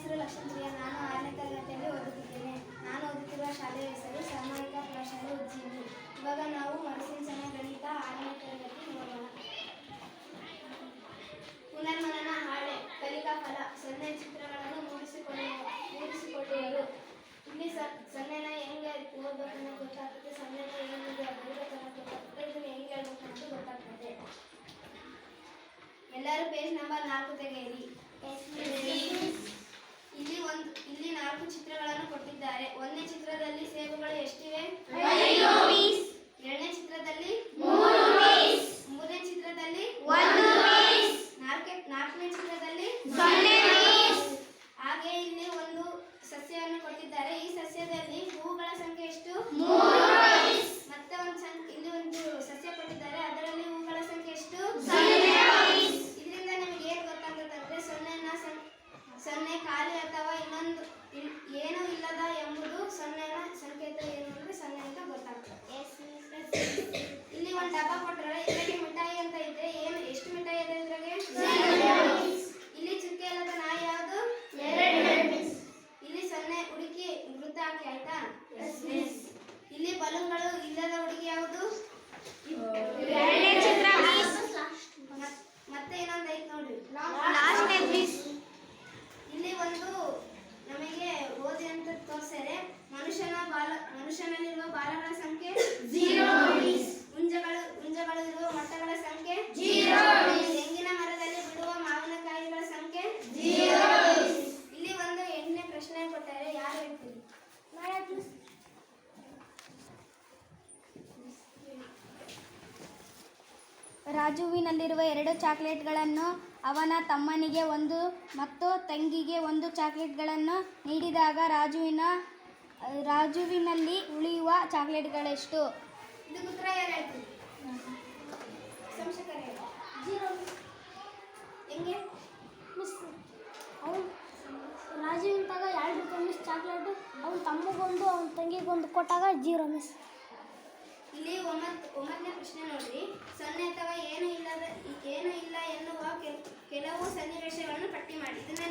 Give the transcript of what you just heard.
ಹೆಸರು ಲಕ್ಷ್ಮೀಪ್ರಿಯ, ನಾನು ಆರನೇ ತರಗತಿಯಲ್ಲಿ ಓದುತ್ತಿದ್ದೇನೆ. ನಾನು ಓದುತ್ತಿರುವ ಶಾಲೆಯ ಹೆಸರು ಸಾಮಾಜಿಕ ಪ್ರೌಢಶಾಲೆ ಉಜ್ಜಿನಿ. ಇವಾಗ ನಾವು ಮರುಸಿಂಚನ ಗಣಿತ ಆರನೇ ತರಗತಿ ನೋಡೋಣ. ಪುನರ್ಮನನ ಹಾಳೆ, ಕಲಿಕಾ ಫಲ, ಸೊನ್ನೆ ಚಿತ್ರಗಳನ್ನು ಮೂಡಿಸಿಕೊಳ್ಳುವ ಮೂಡಿಸಿಕೊಳ್ಳುವರು. ಇಲ್ಲಿ ಸೊನ್ನೆನ ಹೆಂಗೆ ಓದ್ಬೇಕನ್ನೋ ಗೊತ್ತಾಗ್ತದೆ. ಸೊನ್ನೆನ ಹೆಂಗಿದೆ ಗೊತ್ತಾಗ್ತದೆ. ಇದನ್ನ ಹೆಂಗೆ ಹೇಳ್ಬೇಕು ಅಂತ ಗೊತ್ತಾಗ್ತದೆ. ಎಲ್ಲರೂ ಪೇಜ್ ನಂಬರ್ ನಾಲ್ಕು ಇಲ್ಲಿ ಒಂದು ಇಲ್ಲಿ ನಾಲ್ಕು ಚಿತ್ರಗಳನ್ನು ಕೊಟ್ಟಿದ್ದಾರೆ ಒಂದನೇ ಚಿತ್ರದಲ್ಲಿ ಸೇಬುಗಳು ಎಷ್ಟಿವೆ ಎರಡನೇ ಚಿತ್ರದಲ್ಲಿ ಮೂರನೇ ಚಿತ್ರದಲ್ಲಿ ನಾಲ್ಕೇ ನಾಲ್ಕನೇ ಚಿತ್ರದಲ್ಲಿ ಹಾಗೆ ಇಲ್ಲಿ ಒಂದು ಸಸ್ಯವನ್ನು ಕೊಟ್ಟಿದ್ದಾರೆ. ಈ ಸಸ್ಯದಲ್ಲಿ ಹೂಗಳ ಸಂಖ್ಯೆ ಎಷ್ಟು? ಮತ್ತೆ ಒಂದು ಸಂಖ್ಯೆ ಇಲ್ಲಿ ಒಂದು ಸಸ್ಯ ಕೊಟ್ಟಿದ್ದಾರೆ. ಅದರಲ್ಲಿ ಹೂಗಳ ಸಂಖ್ಯೆ ಎಷ್ಟು? ಇದರಿಂದ ನಿಮಗೆ ಏನು ಗೊತ್ತಾಗುತ್ತಂದ್ರೆ ಸೊನ್ನೆನ ಸೊನ್ನೆ ಖಾಲಿ ಅಥವಾ ಇನ್ನೊಂದು ಏನೂ ಇಲ್ಲದ ಎಂಬುದು ಸೊನ್ನೆನ ಸಂಕೇತ ಏನು ಅಂದ್ರೆ ಸೊನ್ನೆ ಅಂತ ಗೊತ್ತಾಗ್ತದೆ. ಇಲ್ಲಿ ಒಂದು ಡಬ್ಬ ಕೊಟ್ಟರೆ ಇದಕ್ಕೆ ಮಿಠಾಯಿ ಅಂತ ಇದ್ರೆ ಏನು ಎಷ್ಟು ಮಿಠಾಯಿ ಇದೆ ಇದ್ರಾಗೆ ಇಲ್ಲಿ ಚುಕ್ಕೆ ಇಲ್ಲದ ನಾಯಿ ಯಾವುದು ಇಲ್ಲಿ ಸೊನ್ನೆ ಹುಡುಕಿ ವೃತ್ತ ಹಾಕಿ ಆಯ್ತಾ ಇಲ್ಲಿ ಬಲೂನ್ಗಳು ಇಲ್ಲದ ಹುಡುಗಿ ಯಾವುದು ಮತ್- ಮತ್ತೆ ಇನ್ನೊಂದು ಐತ್ ನೋಡ್ರಿ ಇಲ್ಲಿ ಒಂದು ನಮಗೆ ಓದಿ ಅಂತ ತೋರಿಸ್ತಾರೆ ಮನುಷ್ಯನ ಬಾಲ ಮನುಷ್ಯನಲ್ಲಿರುವ ಬಾಲಗಳ ಸಂಖ್ಯೆ ಹುಂಜಗಳು ಹುಂಜಗಳು ಇರುವ ಮೊಟ್ಟೆಗಳ ಸಂಖ್ಯೆ ತೆಂಗಿನ ಮರದಲ್ಲಿ ಬಿಡುವ ಮಾವಿನಕಾಯಿಗಳ ಸಂಖ್ಯೆ ಇಲ್ಲಿ ಒಂದು ಎಂಟನೇ ಪ್ರಶ್ನೆ ಕೊಟ್ಟಾರೆ ಯಾರು ಹೇಳ್ತೀರಿ ರಾಜುವಿನಲ್ಲಿರುವ ಎರಡು ಚಾಕ್ಲೇಟ್ಗಳನ್ನು ಅವನ ತಮ್ಮನಿಗೆ ಒಂದು ಮತ್ತು ತಂಗಿಗೆ ಒಂದು ಚಾಕ್ಲೇಟ್ಗಳನ್ನು ನೀಡಿದಾಗ ರಾಜುವಿನ ರಾಜುವಿನಲ್ಲಿ ಉಳಿಯುವ ಚಾಕ್ಲೇಟ್ಗಳೆಷ್ಟು? ಇದಕ್ಕೆ ಉತ್ತರ ಯಾರು ಹೇಳ್ತೀರಿ? ಸಂಶಕರ ಹೆಂಗೆ? ಅವನು ರಾಜುವಿನ ತಗ ಎರಡು ರೂಪಾಯಿ ಮಿಸ್ ಚಾಕ್ಲೇಟು. ಅವ್ನ ತಮ್ಮಗೊಂದು ಅವನ ತಂಗಿಗೊಂದು ಕೊಟ್ಟಾಗ ಜೀರೋ ಮಿಸ್. ಇಲ್ಲಿ ಒಂಬತ್ತು ಒಂಬತ್ತನೇ ಪ್ರಶ್ನೆ ನೋಡ್ರಿ. ಸೊನ್ನೆ ಅಥವಾ